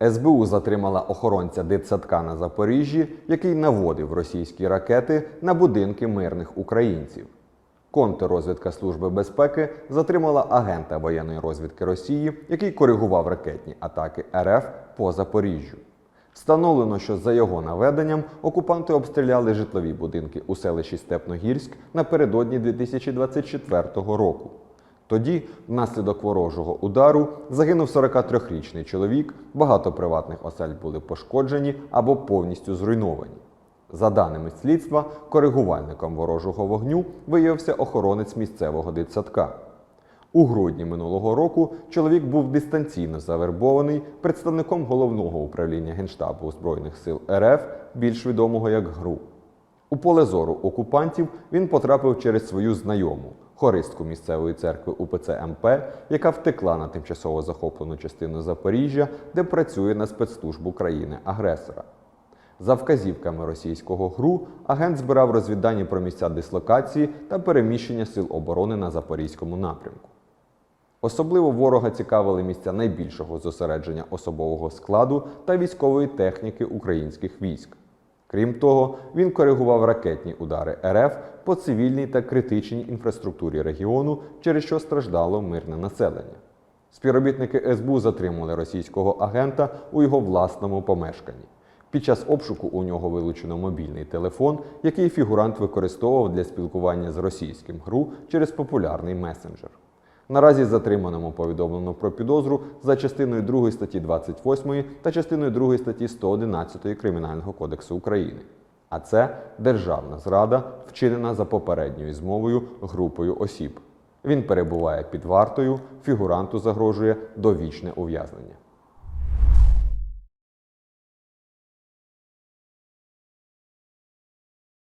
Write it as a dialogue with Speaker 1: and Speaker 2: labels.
Speaker 1: СБУ затримала охоронця дитсадка на Запоріжжі, який наводив російські ракети на будинки мирних українців. Контррозвідка Служби безпеки затримала агента воєнної розвідки Росії, який коригував ракетні атаки РФ по Запоріжжю. Встановлено, що за його наведенням окупанти обстріляли житлові будинки у селищі Степногірськ напередодні 2024 року. Тоді, внаслідок ворожого удару, загинув 43-річний чоловік, багато приватних осель були пошкоджені або повністю зруйновані. За даними слідства, коригувальником ворожого вогню виявився охоронець місцевого дитсадка. У грудні минулого року чоловік був дистанційно завербований представником головного управління Генштабу Збройних сил РФ, більш відомого як ГРУ. У поле зору окупантів він потрапив через свою знайому, хористку місцевої церкви УПЦ МП, яка втекла на тимчасово захоплену частину Запоріжжя, де працює на спецслужбу країни-агресора. За вказівками російського ГРУ агент збирав розвіддані про місця дислокації та переміщення сил оборони на запорізькому напрямку. Особливо ворога цікавили місця найбільшого зосередження особового складу та військової техніки українських військ. Крім того, він коригував ракетні удари РФ по цивільній та критичній інфраструктурі регіону, через що страждало мирне населення. Співробітники СБУ затримали російського агента у його власному помешканні. Під час обшуку у нього вилучено мобільний телефон, який фігурант використовував для спілкування з російським ГРУ через популярний месенджер. Наразі затриманому повідомлено про підозру за частиною 2 статті 28 та частиною 2 статті 111 Кримінального кодексу України. А це державна зрада, вчинена за попередньою змовою групою осіб. Він перебуває під вартою, фігуранту загрожує довічне ув'язнення.